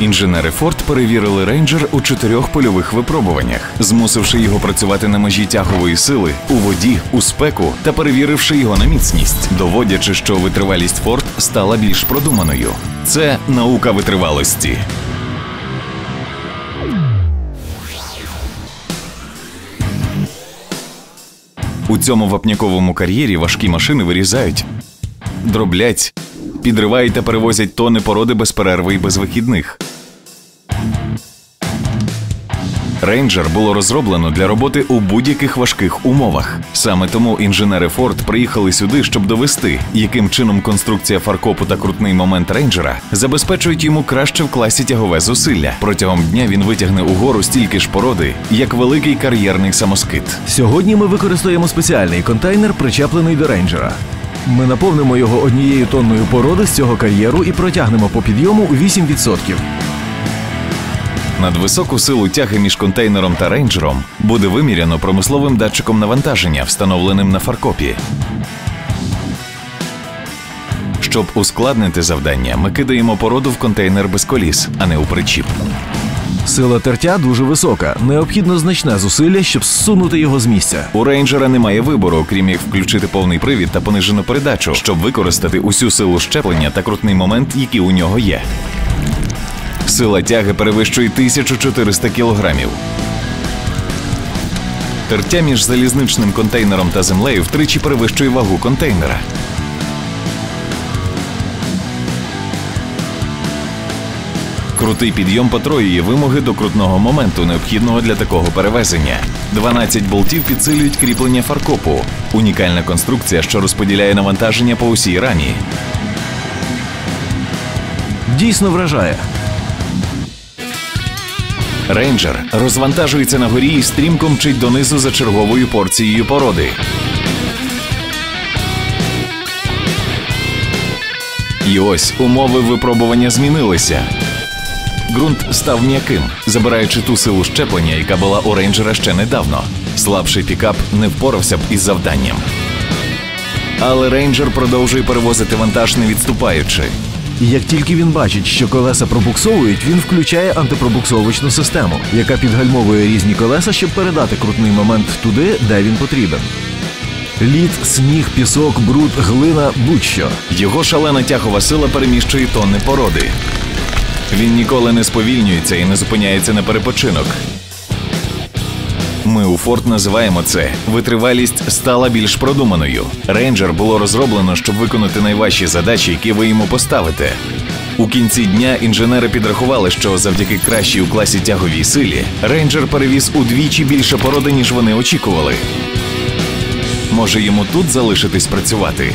Інженери Форд перевірили рейнджер у чотирьох польових випробуваннях, змусивши його працювати на межі тягової сили у воді, у спеку та перевіривши його на міцність, доводячи, що витривалість Форд стала більш продуманою. Це наука витривалості. У цьому вапняковому кар'єрі важкі машини вирізають, дроблять, підривають та перевозять тони породи без перерви і без вихідних. Рейнджер було розроблено для роботи у будь-яких важких умовах. Саме тому інженери Форд приїхали сюди, щоб довести, яким чином конструкція фаркопу та крутний момент рейнджера забезпечують йому краще в класі тягове зусилля. Протягом дня він витягне угору стільки ж породи, як великий кар'єрний самоскид. Сьогодні ми використаємо спеціальний контейнер, причеплений до рейнджера. Ми наповнимо його однією тонною породи з цього кар'єру і протягнемо по підйому у 8%. Надвисоку силу тяги між контейнером та рейнджером буде виміряно промисловим датчиком навантаження, встановленим на фаркопі. Щоб ускладнити завдання, ми кидаємо породу в контейнер без коліс, а не у причіп. Сила тертя дуже висока. Необхідно значне зусилля, щоб зсунути його з місця. У рейнджера немає вибору, крім як включити повний привід та понижену передачу, щоб використати усю силу щеплення та крутний момент, які у нього є. Сила тяги перевищує 1400 кілограмів. Тертя між залізничним контейнером та землею втричі перевищує вагу контейнера. Крутий підйом потроює вимоги до крутного моменту, необхідного для такого перевезення. 12 болтів підсилюють кріплення фаркопу. Унікальна конструкція, що розподіляє навантаження по усій рамі. Дійсно вражає. Рейнджер розвантажується на горі і стрімко мчить донизу за черговою порцією породи. І ось умови випробування змінилися. Ґрунт став м'яким, забираючи ту силу щеплення, яка була у рейнджера ще недавно. Слабший пікап не впорався б із завданням. Але рейнджер продовжує перевозити вантаж не відступаючи. І як тільки він бачить, що колеса пробуксовують, він включає антипробуксовочну систему, яка підгальмовує різні колеса, щоб передати крутний момент туди, де він потрібен. Лід, сніг, пісок, бруд, глина будь-що. Його шалена тягова сила переміщує тонни породи. Він ніколи не сповільнюється і не зупиняється на перепочинок. Ми у Форд називаємо це витривалість стала більш продуманою. Рейнджер було розроблено, щоб виконати найважчі задачі, які ви йому поставите. У кінці дня інженери підрахували, що завдяки кращій у класі тяговій силі рейнджер перевіз удвічі більше породи, ніж вони очікували. Може йому тут залишитись працювати?